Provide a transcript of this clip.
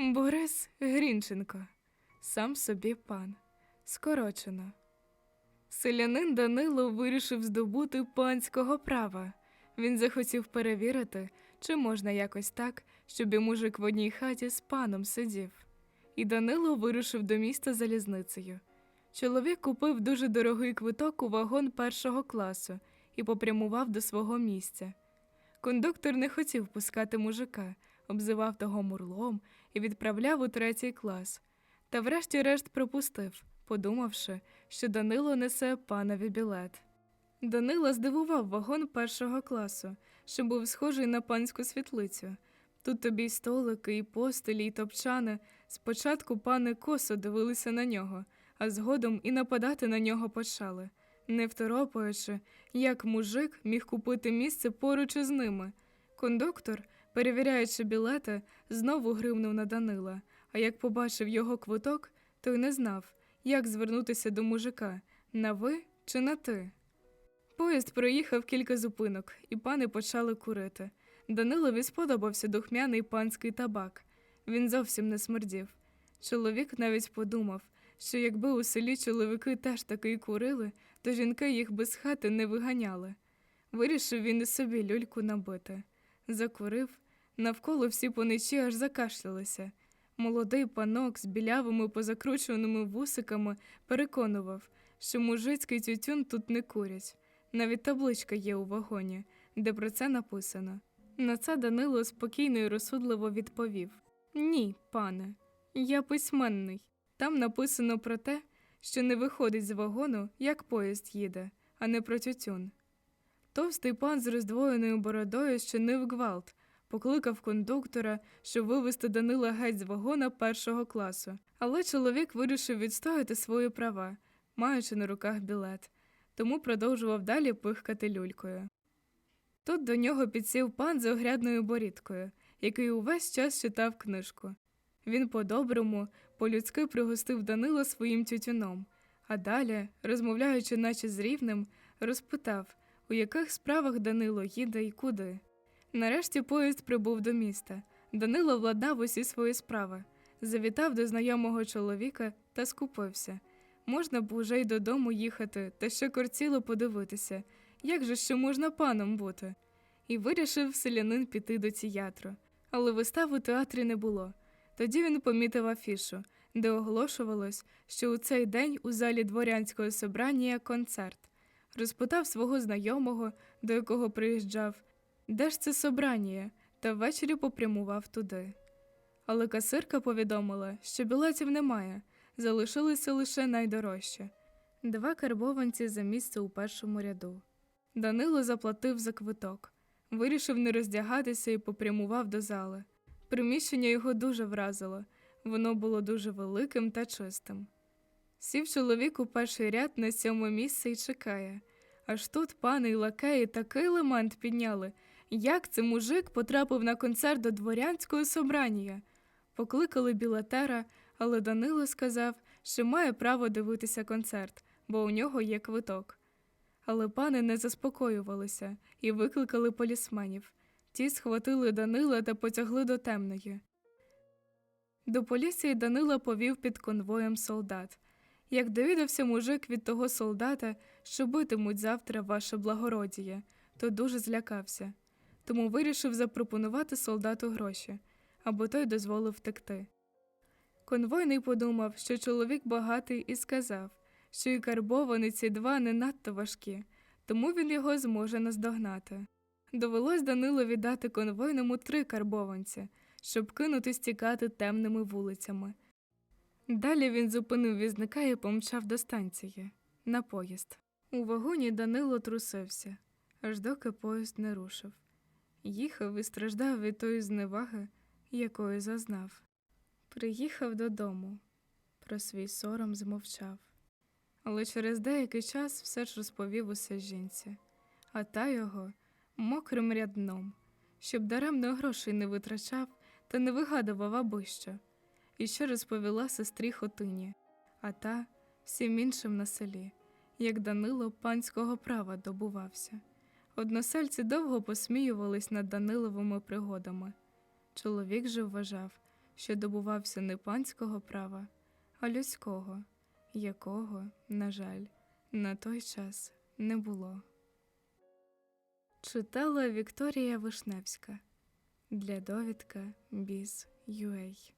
Борис Грінченко, сам собі пан, скорочено. Селянин Данило вирішив здобути панського права. Він захотів перевірити, чи можна якось так, щоб і мужик в одній хаті з паном сидів. І Данило вирушив до міста залізницею. Чоловік купив дуже дорогий квиток у вагон першого класу і попрямував до свого місця. Кондуктор не хотів пускати мужика, обзивав того мурлом і відправляв у третій клас. Та врешті-решт пропустив, подумавши, що Данило несе панові білет. Данила здивував вагон першого класу, що був схожий на панську світлицю. Тут тобі й столики, і постелі, і топчани. Спочатку пани косо дивилися на нього, а згодом і нападати на нього почали, не второпаючи, як мужик міг купити місце поруч із ними. Кондуктор, перевіряючи білети, знову гривнув на Данила, а як побачив його квиток, той не знав, як звернутися до мужика на ви чи на ти. Поїзд проїхав кілька зупинок, і пани почали курити. Данилові сподобався духмяний панський табак. Він зовсім не смердів. Чоловік навіть подумав, що якби у селі чоловіки теж таки курили, то жінки їх без хати не виганяли. Вирішив він і собі люльку набити. Закурив, навколо всі поничі аж закашлялися. Молодий панок з білявими позакручуваними вусиками переконував, що мужицький тютюн тут не курять. Навіть табличка є у вагоні, де про це написано. На це Данило спокійно і розсудливо відповів: Ні, пане, я письменний. Там написано про те, що не виходить з вагону, як поїзд їде, а не про тютюн. Товстий пан з роздвоєною бородою щинив гвалт, покликав кондуктора, щоб вивезти Данила геть з вагона першого класу. Але чоловік вирішив відстояти свої права, маючи на руках білет, тому продовжував далі пихкати люлькою. Тут до нього підсів пан з огрядною борідкою, який увесь час читав книжку. Він по-доброму, по-людськи пригостив Данила своїм тютюном, а далі, розмовляючи наче з рівним, розпитав, у яких справах Данило їде і куди. Нарешті поїзд прибув до міста. Данило владнав усі свої справи, завітав до знайомого чоловіка та скупився. Можна б уже й додому їхати, та ще кортіло подивитися, як же ще можна паном бути. І вирішив селянин піти до театру. Але вистав у театрі не було. Тоді він помітив афішу, де оголошувалось, що у цей день у залі дворянського собрання концерт. Розпитав свого знайомого, до якого приїжджав, де ж це собрання, та ввечері попрямував туди. Але касирка повідомила, що білетів немає, залишилися лише найдорожче два карбованці за місце у першому ряду. Данило заплатив за квиток, вирішив не роздягатися і попрямував до зали. Приміщення його дуже вразило, воно було дуже великим та чистим. Сів чоловік у перший ряд на сьоме місце і чекає. Аж тут пани й лакеї такий лемент підняли, як це мужик потрапив на концерт до дворянського собрання. Покликали білетера, але Данило сказав, що має право дивитися концерт, бо у нього є квиток. Але пани не заспокоювалися і викликали полісменів. Ті схватили Данила та потягли до темної. До поліції Данила повів під конвоєм солдат. Як довідався мужик від того солдата, що битимуть завтра ваше благородіє, то дуже злякався, тому вирішив запропонувати солдату гроші, або той дозволив втекти. Конвойний подумав, що чоловік багатий, і сказав, що і карбовані ці два не надто важкі, тому він його зможе наздогнати. Довелось Данилові дати конвойному три карбованці, щоб кинути стікати темними вулицями. Далі він зупинив візника і помчав до станції на поїзд. У вагоні Данило трусився, аж доки поїзд не рушив. Їхав і страждав від тої зневаги, якої зазнав. Приїхав додому, про свій сором змовчав. Але через деякий час все ж розповів усе жінці, а та його мокрим рядном, щоб даремно грошей не витрачав та не вигадував аби що. І ще розповіла сестрі Хотині, а та всім іншим на селі, як Данило панського права добувався. Односельці довго посміювались над Даниловими пригодами. Чоловік же вважав, що добувався не панського права, а людського, якого, на жаль, на той час не було. Читала Вікторія Вишневська для довідка Біз.UA